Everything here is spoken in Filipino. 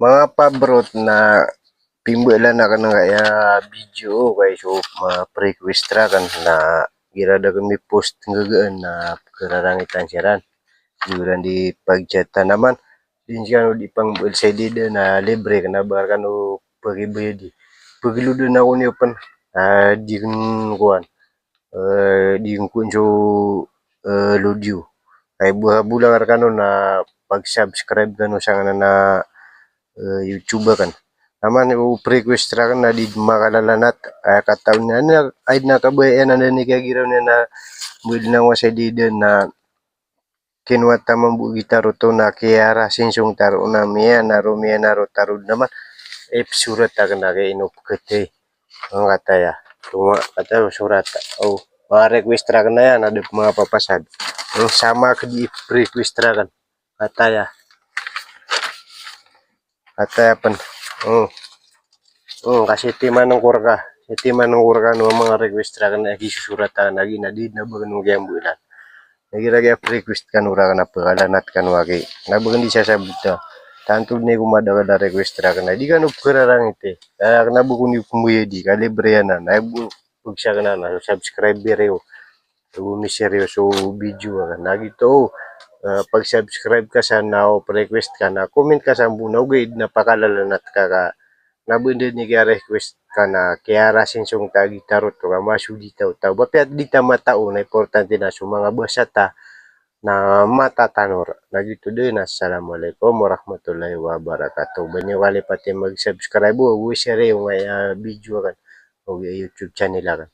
mga pabrot na pimbulan na kanang kaya video kay so mga pre-requestra kan na girada kami post ngagaan na kararangitan siya Yuran di pagchata naman. Din siya no di pang sa dida na libre kana bar kano pagibaya di. Pagiludo na ko niyo pan ah di kun kuan eh di kun so eh ludio ay buha bulang na pag-subscribe kano sa na uh, YouTuber kan. Naman yung pre-request ra kan na di makalalanat. Ay kataon na na ay nakabayan na ni kagiraw na na mud na wa sa dida na kinwa tamang bu gitaro to na kiara sinsong taro na miya na rumia na ro taro naman. Eh surat ta na kay inop kete. Ang kataya. Tuma kata surat oh mga request ra kan na yan ada mga papasad ang sama ka di pre-request ra kan. Kataya kataya pan oh oh kasi timan ng kurga si timan ng kurga no mga request ra kan na gisusuratan lagi na di na bagan ng bulan Nagiragay request kan ura kana pagalanat kan wagi. Nabagan di siya sa buta. Tanto ni kumada kada request ra kana. Di kan upkararang ite. Kaya kana buku ni kumuya di kalibre na. Na bu pag siya kana na subscribe reo. Tu mi seryoso video kan. Lagi to uh, pag subscribe ka sa now request ka na comment ka sa bunaw guide na pakalalanat ka ka. Nabunda ni request ka na kaya rasin sung tagi tarot ka masudi tau tau bapiat di ta matao na importante na so mga basa ta na matatanor. Na gitu din assalamualaikum warahmatullahi wabarakatuh. Banyak wali pati mag subscribe o share yung uh, video kan o YouTube channel kan